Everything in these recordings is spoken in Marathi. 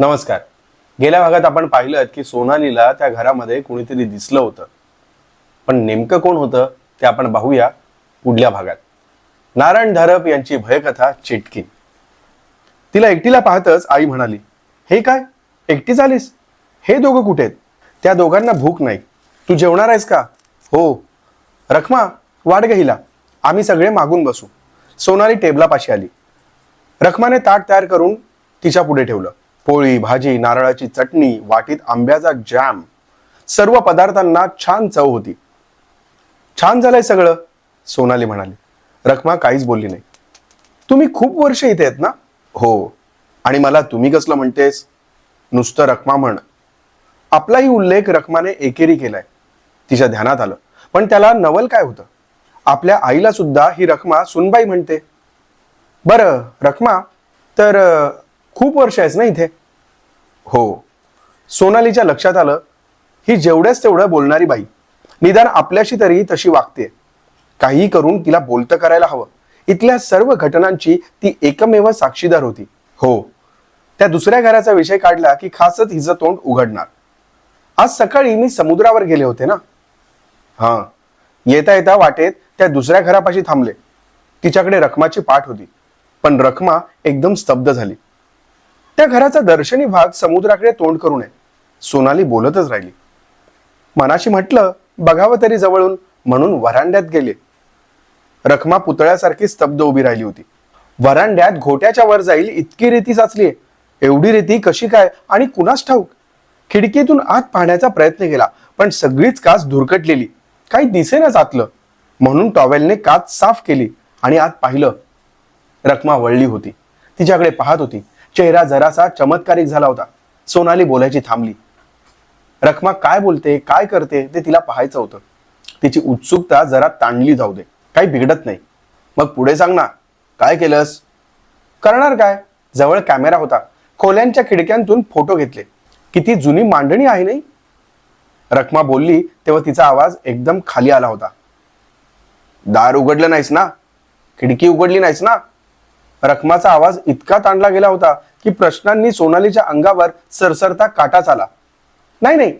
नमस्कार. गेल्या भागात आपण पाहिलं की सोनालीला त्या घरामध्ये कुणीतरी दिसलं होतं. पण नेमकं कोण होतं ते आपण पाहूया पुढल्या भागात. नारायण धारप यांची भयकथा चिटकी तिला एकटीला पाहतच आई म्हणाली हे काय? एकटी झालीस हे दोघं कुठे आहेत? त्या दोघांना भूक नाही. तू जेवणार आहेस का? हो. रखमा वाट गहिला आम्ही सगळे मागून बसू. सोनाली टेबलापाशी आली. रखमाने ताट तयार करून तिच्या पुढे ठेवलं. पोळी भाजी नारळाची चटणी वाटीत आंब्याचा जॅम सर्व पदार्थांना छान चव होती. छान झालंय सगळं सोनाली म्हणाली. रखमा काहीच बोलली नाही. तुम्ही खूप वर्ष इथे आहेत ना? हो. आणि मला तुम्ही कसलं म्हणतेस? नुसतं रखमा म्हण. आपलाही उल्लेख रखमाने एकेरी केलाय. तिच्या ध्यानात आलं. पण त्याला नवल काय होतं? आपल्या आईला सुद्धा ही रखमा सुनबाई म्हणते. बरं रखमा तर खूप वर्ष आहेस ना इथे? हो. सोनालीच्या लक्षात आलं ही जेवढ्याच तेवढं बोलणारी बाई. निदान आपल्याशी तरी तशी वागते काही करून तिला बोलतं करायला हवं. इथल्या सर्व घटनांची ती एकमेव साक्षीदार होती. हो. त्या दुसऱ्या घराचा विषय काढला की खासच हिचं तोंड उघडणार. आज सकाळी मी समुद्रावर गेले होते ना? हां. येता येता वाटेत त्या दुसऱ्या घरापाशी थांबले. तिच्याकडे रखमाची पाठ होती. पण रखमा एकदम स्तब्ध झाली. त्या घराचा दर्शनी भाग समुद्राकडे तोंड करू नये. सोनाली बोलतच राहिली. मनाशी म्हटलं बघावं तरी जवळून म्हणून वरांड्यात गेले. रखमा पुतळ्यासारखी स्तब्ध उभी राहिली होती. वरांड्यात घोट्याच्या वर जाईल इतकी रेती साचलीये एवढी रेती कशी काय आणि कुणास ठाऊक? खिडकीतून आत पाहण्याचा प्रयत्न केला पण सगळीच काच धुरकटलेली. काही दिसेनाच आतलं म्हणून टॉवेलने काच साफ केली आणि आत पाहिलं. रखमा वळली होती. तिच्याकडे पाहत होती. चेहरा जरासा चमत्कारिक झाला होता. सोनाली बोलायची थांबली. रखमा काय बोलते काय करते ते तिला पाहायचं होतं. तिची उत्सुकता जरा ताणली जाऊ दे. काही बिघडत नाही. मग पुढे सांग ना काय केलंस? करणार काय? जवळ कॅमेरा होता. खोल्यांच्या खिडक्यांतून फोटो घेतले. किती जुनी मांडणी आहे नाही? रखमा बोलली तेव्हा तिचा आवाज एकदम खाली आला होता. दार उघडलं नाहीस ना? खिडकी उघडली नाहीस ना? रखमाचा आवाज इतका ताणला गेला होता की प्रश्नांनी सोनालीच्या अंगावर सरसरता काटाच आला. नाही नाही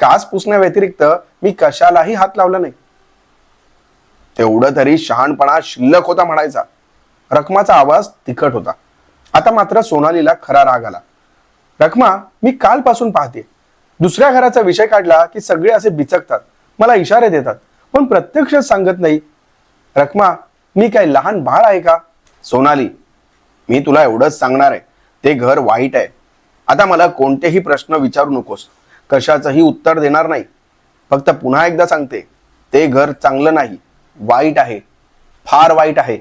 कास पुसण्या व्यतिरिक्त मी कशालाही हात लावला नाही. तेवढं तरी शहाणपणा शिल्लक होता म्हणायचा. रखमाचा आवाज तिखट होता. आता मात्र सोनालीला खरा राग आला. रखमा मी कालपासून पाहते. दुसऱ्या घराचा विषय काढला की सगळे असे बिचकतात. मला इशारे देतात. पण प्रत्यक्ष सांगत नाही. रखमा मी काय लहान बाळ आहे का? सोनाली मी तुला एवढंच सांगणार आहे. ते घर वाईट आहे. आता मला कोणतेही प्रश्न विचारू नकोस. कशाचंही उत्तर देणार नाही. फक्त पुन्हा एकदा सांगते ते घर चांगलं नाही. वाईट आहे. फार वाईट आहे.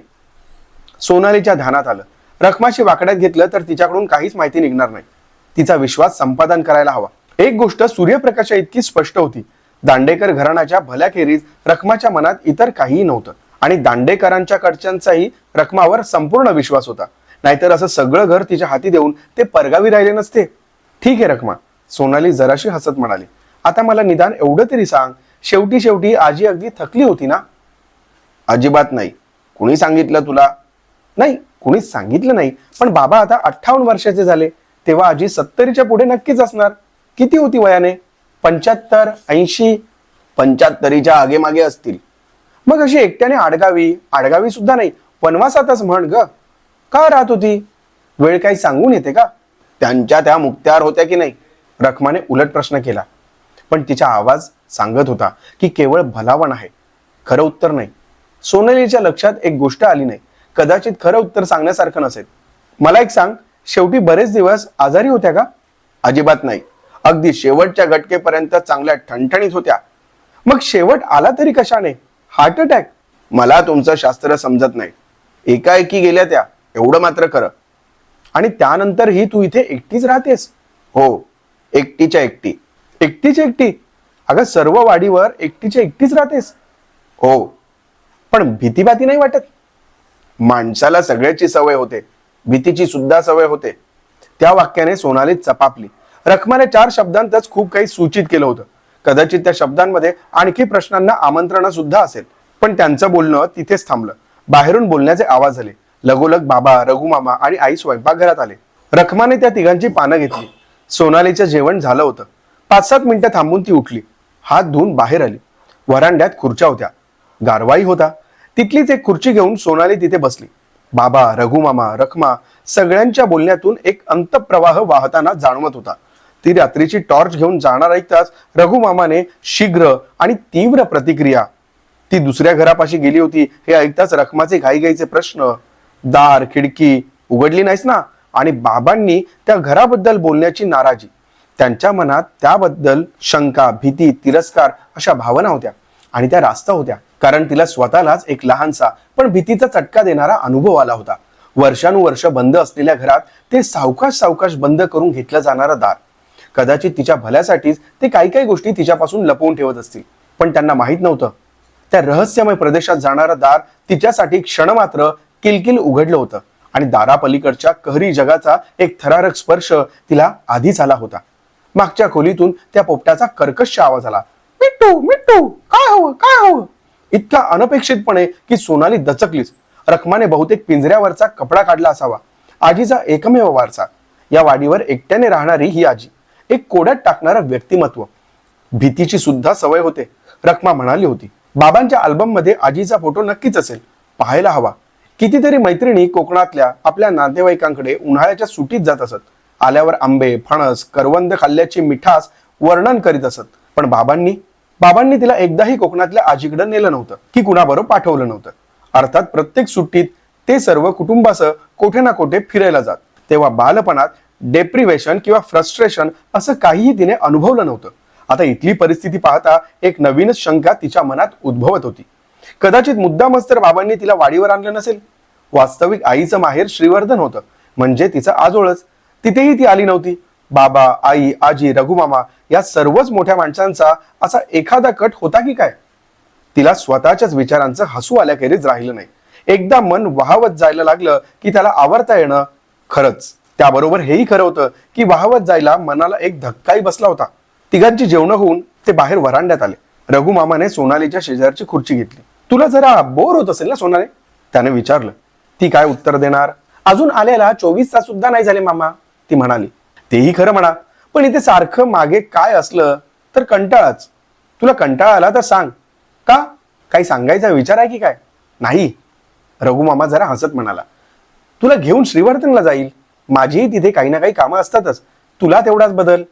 सोनालीच्या ध्यानात आलं. रखमाशी वाकड्यात घेतलं तर तिच्याकडून काहीच माहिती निघणार नाही. तिचा विश्वास संपादन करायला हवा. एक गोष्ट सूर्यप्रकाशा इतकी स्पष्ट होती. दांडेकर घराण्याच्या भल्याखेरीज रखमाच्या मनात इतर काहीही नव्हतं. आणि दांडेकरांच्या कडच्यांचाही रखमावर संपूर्ण विश्वास होता. नाहीतर असं सगळं घर तिच्या हाती देऊन ते परगावी राहिले नसते. ठीक आहे रखमा. सोनाली जराशी हसत म्हणाली. आता मला निदान एवढं तरी सांग शेवटी शेवटी आजी अगदी थकली होती ना? अजिबात नाही. कुणी सांगितलं तुला? नाही कुणीच सांगितलं नाही. पण बाबा आता अठ्ठावन्न वर्षाचे झाले. तेव्हा आजी सत्तरीच्या पुढे नक्कीच असणार. किती होती वयाने? पंच्याहत्तर ऐंशी? पंच्याहत्तरीच्या आगेमागे असतील. मग अशी एकट्याने आडगावी आडगावी सुद्धा नाही. वनवासातच म्हण ग. का राहत होती? वेळ काही सांगून येते का? त्यांच्या त्या मुक्त्यार होत्या की नाही? रखमाने उलट प्रश्न केला. पण तिचा आवाज सांगत होता की केवळ भलावण आहे. खरं उत्तर नाही. सोनलीच्या लक्षात एक गोष्ट आली नाही. कदाचित खरं उत्तर सांगण्यासारखं नसेल. मला एक सांग शेवटी बरेच दिवस आजारी होत्या का? अजिबात नाही. अगदी शेवटच्या घटकेपर्यंत चांगल्या ठणठणीत होत्या. मग शेवट आला तरी कशाने? Heart attack? मला तुमचं शास्त्र समजत नाही. एकाएकी गेल्या त्या. एवढं मात्र खरं. आणि त्यानंतरही तू इथे एकटीच राहतेस. हो एकटीच्या एकटी. एकटीच्या एकटी. अगं सर्व वाडीवर एकटीच्या एकटीच राहतेस. हो पण भीती भाती नाही वाटत? माणसाला सगळ्याची सवय होते. भीतीची सुद्धा सवय होते. त्या वाक्याने सोनाली चपापली. रखमाने चार शब्दांतच खूप काही सूचित केलं होतं. कदाचित त्या शब्दांमध्ये आणखी प्रश्नांना आमंत्रण सुद्धा असेल. पण त्यांचं बोलणं तिथेच थांबलं. बाहेरून बोलण्याचे आवाज आले. लगोलग बाबा रघुमामा आणि आई स्वयंपाकघरात आले. रखमाने त्या तिघांची पानं घेतली. सोनालीचं जेवण झालं होतं. पाच सात मिनिटं थांबून ती उठली. हात धुवून बाहेर आली. वरांड्यात खुर्च्या होत्या. गारवाई होता. तिथलीच एक खुर्ची घेऊन सोनाली तिथे बसली. बाबा रघुमामा रखमा सगळ्यांच्या बोलण्यातून एक अंतप्रवाह वाहताना जाणवत होता. ती रात्रीची टॉर्च घेऊन जाणार ऐकताच रघुमामाने शीघ्र आणि तीव्र प्रतिक्रिया ती दुसऱ्या घरापाशी गेली होती हे ऐकताच रखमाचे घाईघाईचे प्रश्न दार खिडकी उघडली नाहीस ना? आणि बाबांनी त्या घराबद्दल बोलण्याची नाराजी. त्यांच्या मनात त्याबद्दल शंका भीती तिरस्कार अशा भावना होत्या. आणि त्या रास्त होत्या. कारण तिला स्वतःलाच एक लहानसा पण भीतीचा चटका देणारा अनुभव आला होता. वर्षानुवर्ष बंद असलेल्या घरात ते सावकाश सावकाश बंद करून घेतलं जाणारं दार. कदाचित तिच्या भल्यासाठीच ते काही काही गोष्टी तिच्यापासून लपवून ठेवत असतील. पण त्यांना माहीत नव्हतं. त्या रहस्यमय प्रदेशात जाणारं दार तिच्यासाठी क्षणमात्र किलकिल उघडलं होतं. आणि दारापलीकडच्या कहरी जगाचा एक थरारक स्पर्श तिला आधीच आला होता. मागच्या खोलीतून त्या पोपटाचा कर्कश आवाज आला. मिट्टू मिट्टू काय हवं काय हवं? इतका अनपेक्षितपणे की सोनाली दचकलीच. रखमाने बहुतेक पिंजऱ्यावरचा कपडा काढला असावा. आजीचा एकमेव वारसा. या वाडीवर एकट्याने राहणारी ही आजी. एक कोड्यात टाकणारं व्यक्तिमत्व. भीतीची सुद्धा सवय होते. रखमा म्हणाली होती बाबांच्या अल्बममध्ये आजीचा फोटो नक्कीच असेल. पाहायला हवा. कितीतरी मैत्रिणी कोकणातल्या आपल्या नातेवाईकांकडे उन्हाळ्याच्या सुटीत जात असत. आल्यावर आंबे फणस करवंद खाल्ल्याची मिठास वर्णन करीत असत. पण बाबांनी बाबांनी तिला एकदाही कोकणातल्या आजीकडे नेलं नव्हतं की कुणाबरोबर पाठवलं नव्हतं. अर्थात प्रत्येक सुट्टीत ते सर्व कुटुंबासह कोठे ना कोठे फिरायला जात. तेव्हा बालपणात डेप्रिवेशन किंवा फ्रस्ट्रेशन असं काहीही तिने अनुभवलं नव्हतं. आता इथली परिस्थिती पाहता एक नवीनच शंका तिच्या मनात उद्भवत होती. कदाचित मुद्दामच तर बाबांनी तिला वाडीवर आणलं नसेल. वास्तविक आईचं माहेर श्रीवर्धन होतं. म्हणजे तिचं आजोळच. तिथेही ती आली नव्हती. बाबा आई आजी रघुमामा या सर्वच मोठ्या माणसांचा असा एखादा कट होता की काय? तिला स्वतःच्याच विचारांचं हसू आल्याखेरीज राहिलं नाही. एकदा मन वाहवत जायला लागलं की त्याला आवरता येणं खरंच. त्याबरोबर हेही खरं होतं की वाहवत जायला मनाला एक धक्काही बसला होता. तिघांची जेवणं होऊन ते बाहेर वरांड्यात आले. रघुमामाने सोनालीच्या शेजारची खुर्ची घेतली. तुला जरा बोर होत असेल ना सोनारे? त्याने विचारलं. ती काय उत्तर देणार? अजून आलेला चोवीस तास सुद्धा नाही झाले मामा. ती म्हणाली तेही खरं म्हणा. पण इथे सारखं मागे काय असलं तर कंटाळाच. तुला कंटाळा आला तर सांग. का? काही सांगायचा विचार आहे की काय? नाही. रघुमामा जरा हसत म्हणाला तुला घेऊन श्रीवर्धनला जाईल. माझीही तिथे काही ना काही कामं असतातच. तुला तेवढाच बदल.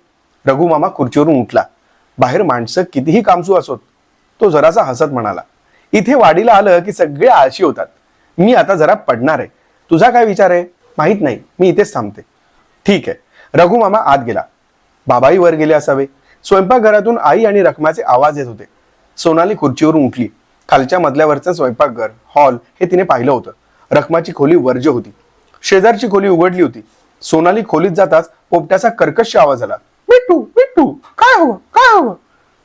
रघुमामा खुर्चीवरून उठला. बाहेर माणसं कितीही कामसू असोत. तो जरासा हसत म्हणाला इथे वाडीला आलं की सगळे आळशी होतात. मी आता जरा पडणार आहे. तुझा काय विचार आहे? माहीत नाही. मी इथेच थांबते. ठीक आहे. रघुमामा आत गेला. बाबाही वर गेले असावे. स्वयंपाकघरातून आई आणि रखमाचे आवाज येत होते. सोनाली खुर्चीवरून उठली. खालच्या मजल्यावरचं स्वयंपाकघर हॉल हे तिने पाहिलं होतं. रखमाची खोली वर्ज होती. शेजारची खोली उघडली होती. सोनाली खोलीत जाताच पोपट्याचा कर्कश आवाज आला. मिट्टू मिट्टू काय हवं? काय हवं?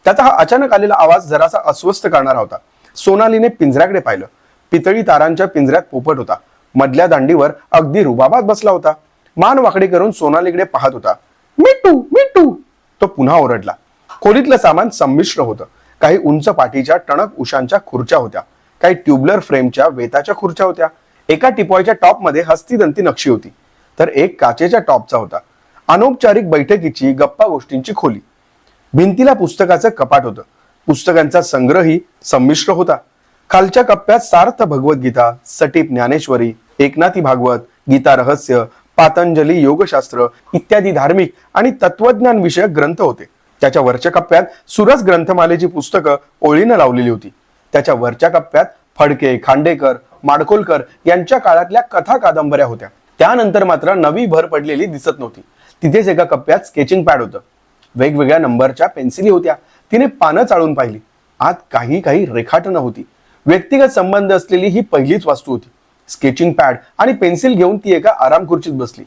त्याचा हा अचानक आलेला आवाज जरासा अस्वस्थ करणारा होता. सोनालीने पिंजऱ्याकडे पाहिलं. पितळी तारांच्या पिंजऱ्यात पोपट होता. मधल्या दांडीवर अगदी रुबाबात बसला होता. मान वाकडी करून सोनालीकडे पाहत होता. मिट्टू मिट्टू! तो पुन्हा ओरडला. खोलीतलं सामान संमिश्र होतं. काही उंच पाठीच्या टणक उशांच्या खुर्च्या होत्या. काही ट्युबलर फ्रेमच्या वेताच्या खुर्च्या होत्या. एका टिपॉयच्या टॉपमध्ये हस्तीदंती नक्षी होती. तर एक काचेच्या टॉपचा होता. अनौपचारिक बैठकीची गप्पा गोष्टींची खोली. भिंतीला पुस्तकाचं कपाट होतं. पुस्तकांचा संग्रही संमिश्र होता. खालच्या कप्प्यात सार्थ भगवद्गीता सटीप ज्ञानेश्वरी एकनाथी भागवत गीता रहस्य पातंजली योगशास्त्र इत्यादी धार्मिक आणि तत्वज्ञान विषयक ग्रंथ होते. त्याच्या वरच्या कप्प्यात सुरस ग्रंथमालेची पुस्तकं ओळीनं लावलेली होती. त्याच्या वरच्या कप्प्यात फडके खांडेकर माडकोलकर यांच्या काळातल्या कथा कादंबऱ्या होत्या. त्यानंतर मात्र नवी भर पडलेली दिसत नव्हती. तिथेच एका कप्प्यात स्केचिंग पॅड होतं. वेगवेगळ्या नंबरच्या पेन्सिली होत्या. तिने पानं चाळून पाहिली. आत काही काही रेखाटनं होती. व्यक्तिगत संबंध असलेली ही पहिलीच वास्तू होती. स्केचिंग पॅड आणि पेन्सिल घेऊन ती एका आराम खुर्चीत बसली.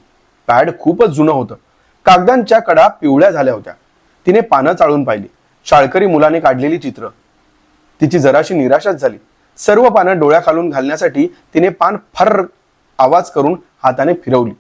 पॅड खूपच जुनं होतं. कागदांच्या कडा पिवळ्या झाल्या होत्या. तिने पानं चाळून पाहिली. शाळकरी मुलाने काढलेली चित्र. तिची जराशी निराशाच झाली. सर्व पानं डोळ्याखालून घालण्यासाठी तिने पान फर आवाज करून हाताने फिरवली.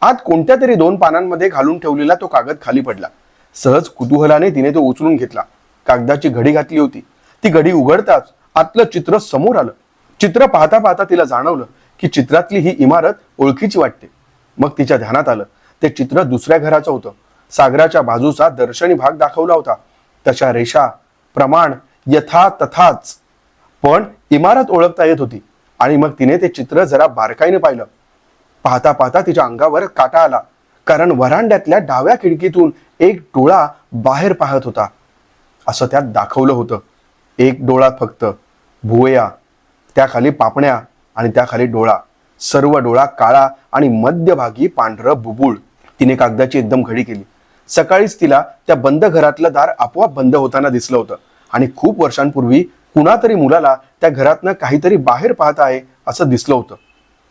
आत कोणत्या तरी दोन पानांमध्ये घालून ठेवलेला तो कागद खाली पडला. सहज कुतूहलाने तिने तो उचलून घेतला. कागदाची घडी घातली होती. ती घडी उघडताच आतलं चित्र समोर आलं. चित्र पाहता पाहता तिला जाणवलं की चित्रातली ही इमारत ओळखीची वाटते. मग तिच्या ध्यानात आलं. ते चित्र दुसऱ्या घराचं होतं. सागराच्या बाजूचा दर्शनी भाग दाखवला होता. तशा रेषा प्रमाण यथा तथाच पण इमारत ओळखता येत होती आणि मग तिने ते चित्र जरा बारकाईने पाहिलं. पाहता पाहता तिच्या अंगावर काटा आला. कारण वरांड्यातल्या डाव्या खिडकीतून एक डोळा बाहेर पाहत होता. असं त्यात दाखवलं होतं. एक डोळा फक्त भुवया त्याखाली पापण्या आणि त्याखाली डोळा. सर्व डोळा काळा आणि मध्यभागी पांढरं बुबुळ. तिने कागदाची एकदम घडी केली. सकाळीच तिला त्या बंद घरातलं दार आपोआप बंद होताना दिसलं होतं आणि खूप वर्षांपूर्वी कुणातरी मुलाला त्या घरातनं काहीतरी बाहेर पाहत आहे असं दिसलं होतं.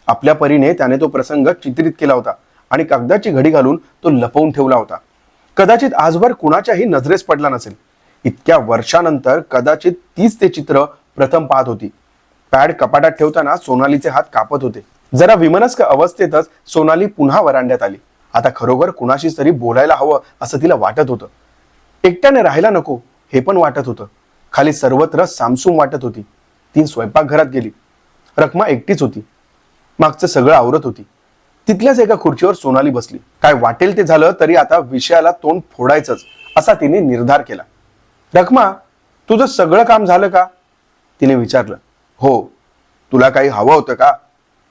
आपल्या परीने त्याने तो प्रसंग चित्रित केला होता आणि कागदाची घडी घालून तो लपवून ठेवला होता. कदाचित आजवर कुणाच्याही नजरेस पडला नसेल. इतक्या वर्षानंतर कदाचित तीच ते चित्र प्रथम पाहत होती. पॅड कपाटात ठेवताना सोनालीचे हात कापत होते. जरा विमनस्क अवस्थेतच सोनाली पुन्हा वरांड्यात आली. आता खरोखर कुणाशी तरी बोलायला हवं असं तिला वाटत होतं. एकट्याने राहायला नको हे पण वाटत होतं. खाली सर्वत्र सामसूम वाटत होती. ती स्वयंपाकघरात गेली. रखमा एकटीच होती. मागचं सगळं आवरत होती. तिथल्याच एका खुर्चीवर सोनाली बसली. काय वाटेल ते झालं तरी आता विषयाला तोंड फोडायचंच असा तिने निर्धार केला. रखमा तुझं सगळं काम झालं का? तिने विचारलं. हो तुला काही हवं होतं का?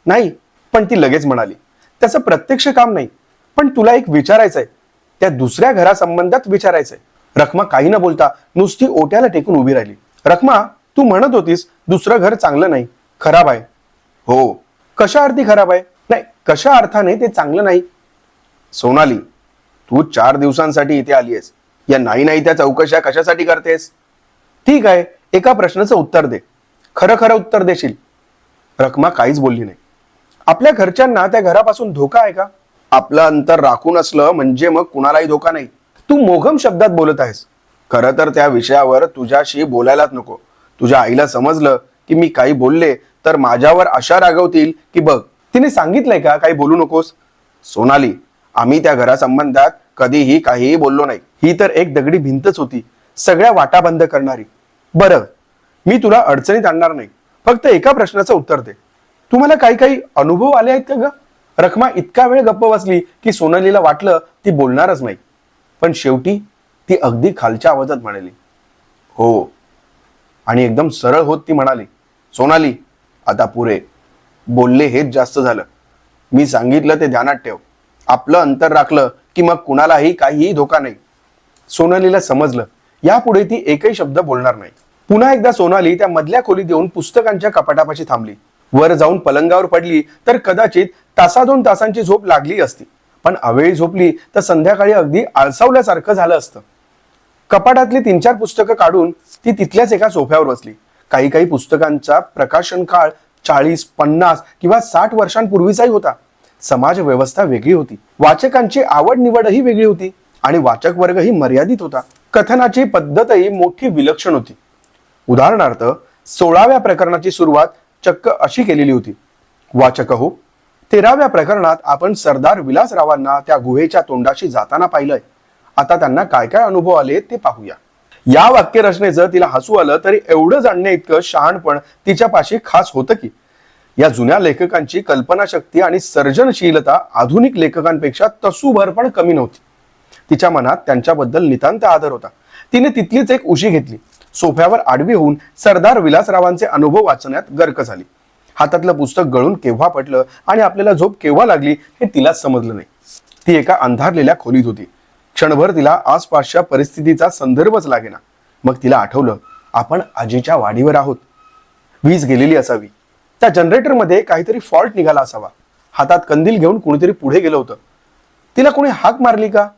नाही पण ती लगेच म्हणाली. त्याचं प्रत्यक्ष काम नाही पण तुला एक विचारायचंय. त्या दुसऱ्या घरासंबंधात विचारायचंय. रखमा काही न बोलता नुसती ओट्याला टेकून उभी राहिली. रखमा तू म्हणत होतीस दुसरं घर चांगलं नाही खराब आहे. हो. कशा अर्थी खराब आहे? नाही कशा अर्थाने ते चांगलं नाही? सोनाली तू चार दिवसांसाठी इथे आली आहेस. या नाही नाही त्या चौकशा कशासाठी करतेस? ठीक आहे एका प्रश्नाचं उत्तर दे. खरं खरं उत्तर देशील. रखमा काहीच बोलली नाही. आपल्या घरच्यांना त्या घरापासून धोका आहे का? आपलं अंतर राखून असलं म्हणजे मग कुणालाही धोका नाही. तू मोघम शब्दात बोलत आहेस. खरं तर त्या विषयावर तुझ्याशी बोलायलाच नको. तुझ्या आईला समजलं की मी काही बोलले तर माझ्यावर अशा रागवतील की बघ तिने सांगितलंय का? काही बोलू नकोस? सोनाली आम्ही त्या घरासंबंधात कधीही काहीही बोललो नाही. ही तर एक दगडी भिंतच होती सगळ्या वाटा बंद करणारी. बरं मी तुला अडचणीत आणणार नाही फक्त एका प्रश्नाचं उत्तर दे. तुम्हाला काही काही अनुभव आले आहेत का ग? रखमा इतका वेळ गप्प बसली की सोनालीला वाटलं ती बोलणारच नाही. पण शेवटी ती अगदी खालच्या आवाजात म्हणाली हो. आणि एकदम सरळ होत ती म्हणाली सोनाली आता पुरे बोलले हेच जास्त झालं. मी सांगितलं ते ध्यानात ठेव. आपलं अंतर राखलं की मग कुणालाही काहीही धोका नाही. सोनालीला समजलं. यापुढे ती एकही शब्द बोलणार नाही. पुन्हा एकदा सोनाली त्या मधल्या खोलीत येऊन पुस्तकांच्या कपाटापाशी थांबली. वर जाऊन पलंगावर पडली तर कदाचित तासा दोन तासांची झोप लागली असती. पण अवेळी झोपली तर संध्याकाळी अगदी आळसावल्यासारखं झालं असतं. कपाटातली तीन चार पुस्तकं काढून ती तिथल्याच एका सोफ्यावर बसली. काही काही पुस्तकांचा प्रकाशन काळ चाळीस पन्नास किंवा साठ वर्षांपूर्वीचाही होता. समाज व्यवस्था वेगळी होती. वाचकांची आवड निवडही वेगळी होती आणि वाचक वर्गही मर्यादित होता. कथनाची पद्धतही मोठी विलक्षण होती. उदाहरणार्थ सोळाव्या प्रकरणाची सुरुवात चक्क अशी केलेली होती. वाचक हो तेराव्या प्रकरणात आपण सरदार विलासरावांना त्या गुहेच्या तोंडाशी जाताना पाहिलंय. आता त्यांना काय काय अनुभव आले ते पाहूया. या वाक्यरचनेचं तिला हसू आलं तरी एवढं जाणण्या इतकं शहाणपण तिच्यापाशी खास होतं की या जुन्या लेखकांची कल्पनाशक्ती आणि सर्जनशीलता आधुनिक लेखकांपेक्षा तसूभर पण कमी नव्हती. तिच्या मनात त्यांच्याबद्दल नितांत आदर होता. तिने तिथलीच एक उशी घेतली. सोफ्यावर आडवी होऊन सरदार विलासरावांचे अनुभव वाचण्यात गर्क झाली. हातातलं पुस्तक गळून केव्हा पटलं आणि आपल्याला झोप केव्हा लागली हे तिला समजलं नाही. ती एका अंधारलेल्या खोलीत होती. क्षणभर तिला आसपासच्या परिस्थितीचा संदर्भच लागेना. मग तिला आठवलं आपण आजीच्या वाडीवर आहोत. वीज गेलेली असावी. त्या जनरेटरमध्ये काहीतरी फॉल्ट निघाला असावा. हातात कंदील घेऊन कुणीतरी पुढे गेलं होतं. तिला कोणी हाक मारली का?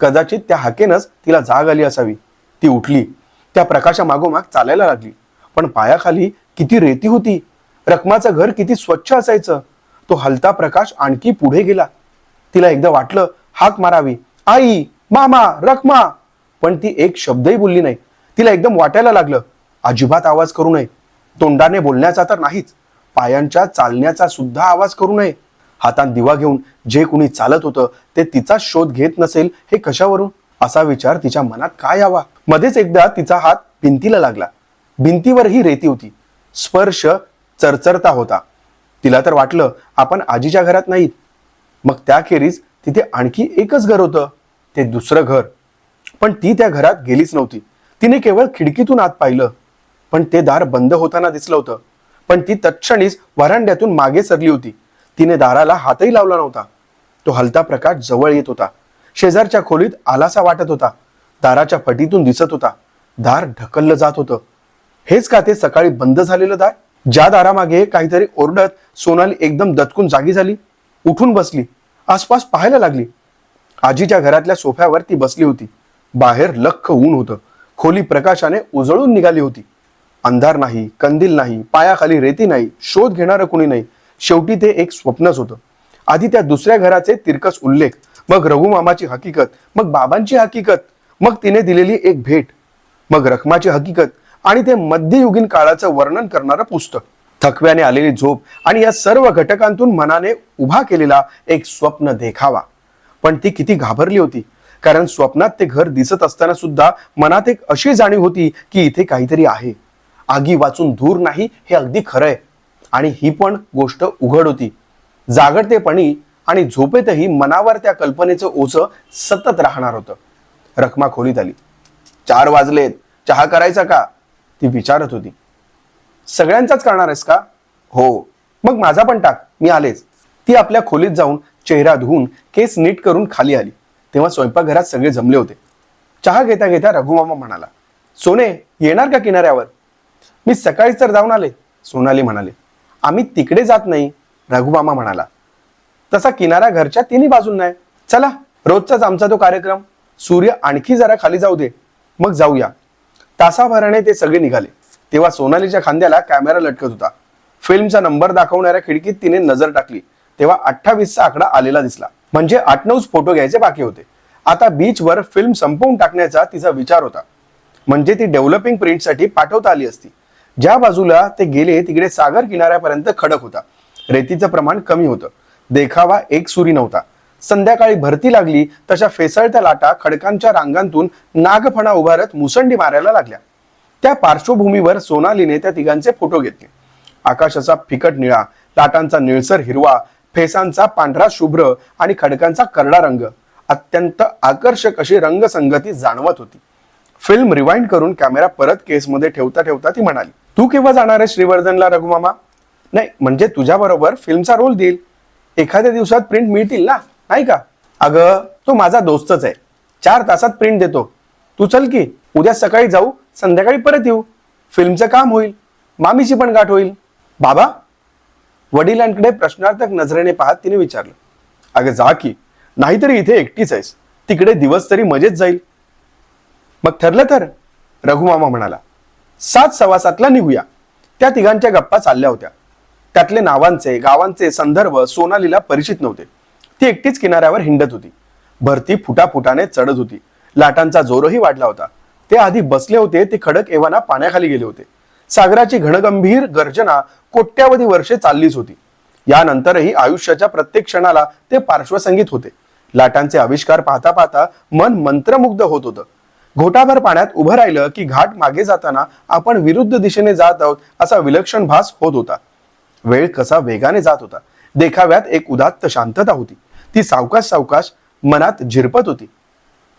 कदाचित त्या हाकेनच तिला जाग आली असावी. ती उठली. त्या प्रकाशामागोमाग चालायला लागली. पण पायाखाली किती रेती होती. रकमाचं घर किती स्वच्छ असायचं. तो हलता प्रकाश आणखी पुढे गेला. तिला एकदा वाटलं हाक मारावी. आई मामा रखमा. पण ती एक शब्दही बोलली नाही. तिला एकदम वाटायला लागलं. अजिबात आवाज करू नये. तोंडाने बोलण्याचा तर नाहीच. पायांच्या चालण्याचा सुद्धा आवाज करू नये. हातात दिवा घेऊन जे कुणी चालत होतं ते तिचा शोध घेत नसेल हे कशावरून? असा विचार तिच्या मनात काय यावा? मध्येच एकदा तिचा हात भिंतीला लागला. भिंतीवरही रेती होती. स्पर्श चरचरता होता. तिला तर वाटलं आपण आजीच्या घरात नाहीत. मग त्याखेरीज तिथे आणखी एकच घर होतं. ते दुसरं घर. पण ती त्या घरात गेलीच नव्हती. तिने केवळ खिडकीतून आत पाहिलं. पण ते दार बंद होताना दिसलं होतं. पण ती तत्क्षणीच वरांड्यातून मागे सरली होती. तिने दाराला हातही लावला नव्हता. तो हलता प्रकाश जवळ येत होता. शेजारच्या खोलीत आलासा वाटत होता. दाराच्या फटीतून दिसत होता. दार ढकललं जात होतं. हेच का ते सकाळी बंद झालेलं दार? ज्या दारामागे काहीतरी ओरडत सोनाली एकदम दचकून जागी झाली. उठून बसली. आसपास पाहायला लागली. आजीच्या घरातल्या सोफ्यावर ती बसली होती. बाहेर लख्ख ऊन होतं. खोली प्रकाशाने उजळून निघाली होती. अंधार नाही कंदील नाही पायाखाली रेती नाही शोध घेणारं कुणी नाही. शेवटी ते एक स्वप्नच होतं. आधी त्या दुसऱ्या घराचे तिरकस उल्लेख मग रघुमामाची हकीकत मग बाबांची हकीकत मग तिने दिलेली एक भेट मग रखमाची हकीकत आणि ते मध्ययुगीन काळाचं वर्णन करणारं पुस्तक. थकव्याने आलेली झोप आणि या सर्व घटकांतून मनाने उभा केलेला एक स्वप्न देखावा. पण ती किती घाबरली होती कारण स्वप्नात ते घर दिसत असताना सुद्धा मनात एक अशी जाणीव होती की इथे काहीतरी आहे. आगी वाचून दूर नाही हे अगदी खरंय आणि ही पण गोष्ट उघड होती. जागडतेपणी आणि झोपेतही मनावर त्या कल्पनेचं ओझं सतत राहणार होतं. रखमा खोलीत आली. चार वाजलेत. चहा करायचा का? ती विचारत होती. सगळ्यांचाच करणार आहेस का? हो. मग माझा पण टाक. मी आलेच. ती आपल्या खोलीत जाऊन चेहरा धुवून केस नीट करून खाली आली. तेव्हा स्वयंपाकघरात सगळे जमले होते. चहा घेता घेता रघुमामा म्हणाला सोने येणार का किनाऱ्यावर? मी सकाळीच तर जाऊन आले सोनाली म्हणाले. आम्ही तिकडे जात नाही रघुमामा म्हणाला. तसा किनारा घरच्या तिन्ही बाजून आहे चला रोजचाच आमचा तो कार्यक्रम. सूर्य आणखी जरा खाली जाऊ दे. मग जाऊया. तासाभराने ते सगळे निघाले. तेव्हा सोनालीच्या खांद्याला कॅमेरा लटकत होता. फिल्मचा नंबर दाखवणाऱ्या खिडकीत तिने नजर टाकली. तेव्हा अठ्ठावीसचा आकडा आलेला दिसला. म्हणजे आठ नऊच फोटो घ्यायचे बाकी होते. आता बीचवर फिल्म संपवून टाकण्याचा तिचा विचार होता. म्हणजे ती डेव्हलपिंग प्रिंटसाठी पाठवता आली असती. ज्या बाजूला ते गेले तिकडे सागर किनाऱ्यापर्यंत खडक होता. रेतीचं प्रमाण कमी होतं. देखावा एक सुरी नव्हता. संध्याकाळी भरती लागली तशा फेसळत्या लाटा खडकांच्या रांगांतून नागफणा उभारत मुसंडी मारायला लागल्या. त्या पार्श्वभूमीवर सोनालीने त्या तिघांचे फोटो घेतले. आकाशाचा फिकट निळा लाटांचा निळसर हिरवा फेसांचा पांढरा शुभ्र आणि खडकांचा करडा रंग. अत्यंत आकर्षक अशी रंगसंगती जाणवत होती. फिल्म रिवाइंड करून कॅमेरा परत केसमध्ये ठेवता ठेवता ती म्हणाली तू केव्हा जाणार आहे श्रीवर्धनला रघुमामा? नाही म्हणजे तुझ्या बरोबर फिल्मचा रोल देईल. एखाद्या दिवसात प्रिंट मिळतील ना? नाही का? अगं तो माझा दोस्तच आहे. चार तासात प्रिंट देतो. तू चल की उद्या सकाळी जाऊ संध्याकाळी परत येऊ. फिल्मचं काम होईल. मामीची पण गाठ होईल. बाबा वडिलांकडे प्रश्नार्थक नजरेने पाहत तिने विचारलं. अगं जा की. नाहीतरी इथे एकटीच आहेस. तिकडे दिवस तरी मजेत जाईल. मग ठरलं तर? रघुमामा म्हणाला. सात सव्वा सातला निघूया. त्या तिघांच्या गप्पा चालल्या होत्या. त्यातले नावांचे गावांचे संदर्भ सोनालीला परिचित नव्हते. ती एकटीच किनाऱ्यावर हिंडत होती. भरती फुटाफुटाने चढत होती. लाटांचा जोरही वाढला होता. ते आधी बसले होते ते खडक एव्हाना पाण्याखाली गेले होते. सागराची घनगंभीर गर्जना कोट्यावधी वर्षे चाललीच होती. यानंतरही आयुष्याच्या प्रत्येक क्षणाला ते पार्श्वसंगीत होते. लाटांचे आविष्कार पाहता पाहता मन मंत्रमुग्ध होत होतं. घोटाभर पाण्यात उभं राहिलं की घाट मागे जाताना आपण विरुद्ध दिशेने जात आहोत असा विलक्षण भास होत होता. वेळ कसा वेगाने जात होता. देखाव्यात एक उदात्त शांतता होती. ती सावकाश सावकाश मनात झिरपत होती.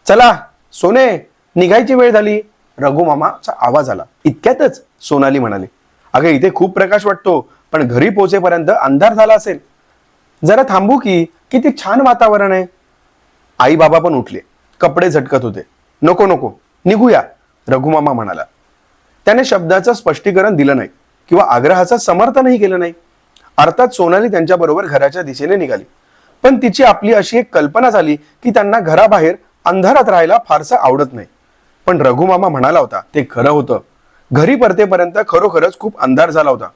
चला सोने निघायची वेळ झाली. रघुमामाचा आवाज आला. इतक्यातच सोनाली म्हणाली. अगं इथे खूप प्रकाश वाटतो पण घरी पोहोचेपर्यंत अंधार झाला असेल. जरा थांबू की किती छान वातावरण आहे. आई बाबा पण उठले. कपडे झटकत होते. नको नको. निघूया रघुमामा म्हणाला. त्याने शब्दाचं स्पष्टीकरण दिलं नाही किंवा आग्रहाचं समर्थनही केलं नाही. अर्थात सोनाली त्यांच्याबरोबर घराच्या दिशेने निघाली. पण तिची आपली अशी एक कल्पना झाली की त्यांना घराबाहेर अंधारात राहायला फारसं आवडत नाही. पण रघुमामा म्हणाला होता ते खरं होतं. घरी परतेपर्यंत खरोखरच खूप अंधार झाला होता.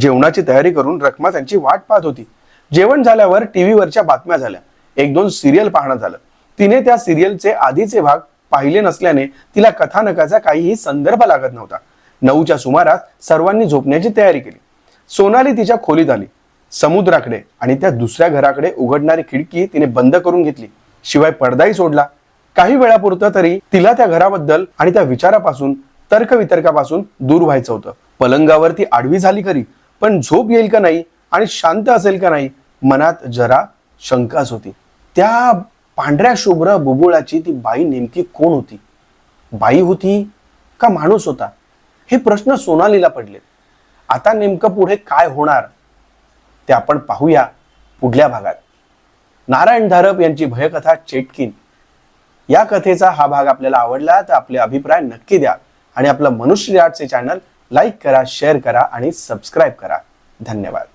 जेवणाची तयारी करून रखमा त्यांची वाट पाहत होती. जेवण झाल्यावर टीव्हीवरच्या बातम्या झाल्या. एक दोन सिरियल पाहणं झालं. तिने त्या सिरियलचे आधीचे भाग पाहिले नसल्याने तिला कथानकाचा काहीही संदर्भ लागत नव्हता. नऊच्या सुमारास सर्वांनी झोपण्याची तयारी केली. सोनाली तिच्या खोलीत आली. समुद्राकडे आणि त्या दुसऱ्या घराकडे उघडणारी खिडकी तिने बंद करून घेतली. शिवाय पडदाही सोडला. काही वेळापुरतं तरी तिला त्या घराबद्दल आणि त्या विचारापासून तर्कवितर्कापासून दूर व्हायचं होतं. पलंगावर ती आडवी झाली खरी पण झोप येईल का नाही आणि शांत असेल का नाही मनात जरा शंकाच होती. त्या पांढऱ्या शुभ्र बुबुळाची ती बाई नेमकी कोण होती? बाई होती का माणूस होता? हे प्रश्न सोनालीला पडले. आता नेमकं पुढे काय होणार ते आपण पाहूया पुढल्या भागात. नारायण धारप यांची भयकथा चेटकीन. या कथेचा हा भाग आपल्याला आवडला तर आपले अभिप्राय नक्की द्या आणि आपलं मनुष्य आर्टचे चॅनल लाईक करा शेअर करा आणि सबस्क्राईब करा. धन्यवाद.